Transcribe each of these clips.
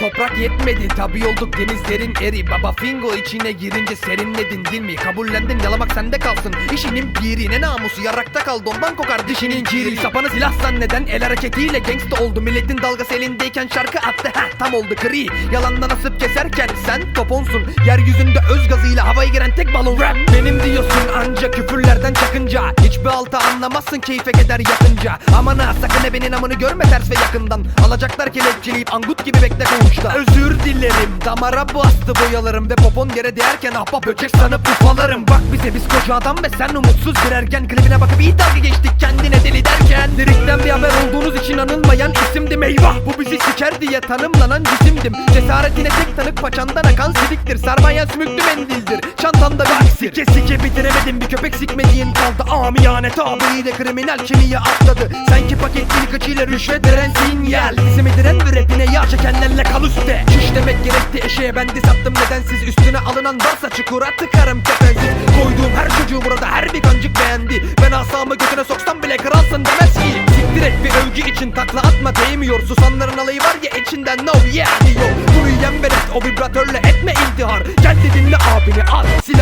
toprak yetmedi Tabi olduk denizlerin eri. Baba Fingo içine girince serinledin değil mi? Kabullendin yalamak sende kalsın. İşinin piri ne namusu? Yarakta kaldı ondan kokar dişinin kiri Sapanı silah zanneden el hareketiyle gangsta oldu. Milletin dalgası elindeyken şarkı attı. Heh tam oldu gri Yalandan asıp keserken sen toponsun. Yeryüzünde öz gazıyla havaya giren tek balon. Rap! Benim diyorsun anca küfürlerden çakınca. Hiçbir alta anlamazsın keyfe keder yakınca. Aman ha sakın ebenin amını görme ters ve yakından. Alacaklar kelepçeleyip angut gibi bekle koğuşta Özür dilerim. Damara bastı boyalarım Ve popon yere değerken ahbap böcek sanıp ufalarım. Bak bize biz koca adam ve sen umutsuz bir ergen. Klibine bakıp iyi dalga geçtik kendine deli derken. Lirikten bir haber olduğunuz için anılmayan isimdim. Eyvah Bu bizi siker diye tanımlanan cisimdim. Cesaretine tek tanık paçandan akan sidiktir Sarmayan sümüklü mendildir. Çantanda bir aksir Sike sike bitiremedim. Bir köpek sikmediğin kaldı. Amiyane tabiriyle kriminal kemiğe atladı. Sanki paketli kıçıyla rüşvet veren sinyal. İzimi diren ve rapine yağ çekenlerle kal üstte Şiş demek gerekti eşeğe bendi sattım nedensiz Üstüne alınan varsa çukura tıkarım kefensiz. Koyduğum her çocuğu burada her bir kancık beğendi. Ben asamı götüne soksam bile kralsın demez ki Siktir et bir övgü için takla atma değmiyor. Susanların alayı var ya içinden no yeah diyor. Bunu yiyen ben et o vibratörle etme intihar. De dinle abini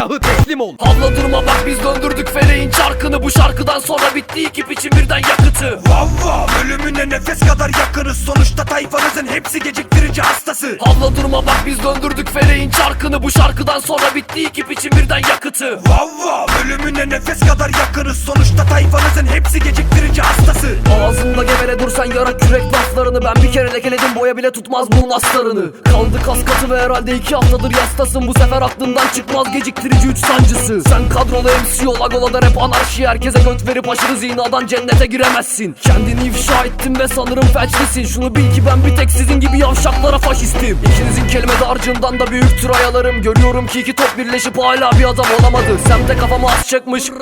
al silahı teslim ol. Havla durma bak biz döndürdük feleğin çarkını. Bu şarkıdan sonra bitti ekip için birden yakıtı. Vav vav ölümüne nefes kadar yakınız. Sonuçta tayfanızın hepsi geciktirici hastası. Havla durma bak biz döndürdük feleğin çarkını. Bu şarkıdan sonra bitti ekip için birden yakıtı. Vav vav ölümüne nefes kadar yakınız. Sonuçta tayfanızın hepsi geciktirici hastası. Ağzında gevele dur sen yarak kürek laflarını. Ben bir kere lekeledim boya bile tutmaz bunun aslarını Kaldı kas katı ve herhalde iki haftadır yastasın. Bu sefer aklından çıkmaz geciktirici üç sancısı. Sen kadrolu MC ol agolada rap anarşi. Herkese göt verip aşırı zinadan cennete giremezsin. Kendini ifşa ettin ve sanırım felçlisin. Şunu bil ki ben bir tek sizin gibi yavşaklara faşistim. İkinizin kelime dağarcığından da büyüktür ayalarım Görüyorum ki iki top birleşip hala bir adam olamadı. Semte kafama az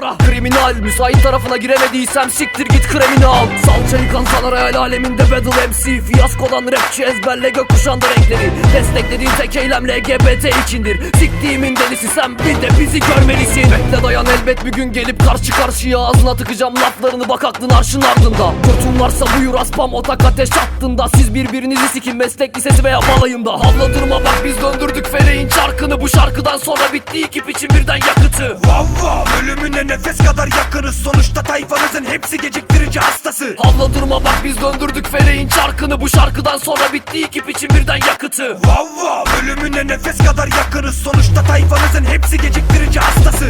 rah kriminal. Müsait tarafına giremediysem siktir git kriminal. Salça yıkan sanar hayal aleminde battle MC Fiyaskodan rapçi ezberle gökkuşağında renkleri. Desteklediğin tek eylem LGBT içindir. Siktiğimin delisi sen bir de bizi görmelisin. Bekle dayan elbet bir gün gelip karşı karşıya Ağzına tıkacağım laflarını bak aklın arşın ardında. Götün varsa buyur aspam otak ateş attığında. Siz birbirinizi sikin meslek lisesi veya balayında Havla durma bak biz döndürdük feleğin çarkını. Bu şarkıdan sonra bitti ekip için birden yakıtı. Vav vav ölümüne nefes kadar yakınız. Sonuçta tayfanızın hepsi geciktirici hastası. Havla durma bak biz döndürdük feleğin çarkını. Bu şarkıdan sonra bitti ekip için birden yakıtı. Vav vav ölümüne nefes kadar yakınız. Sonuçta tayfanızın hepsi geciktirici hastası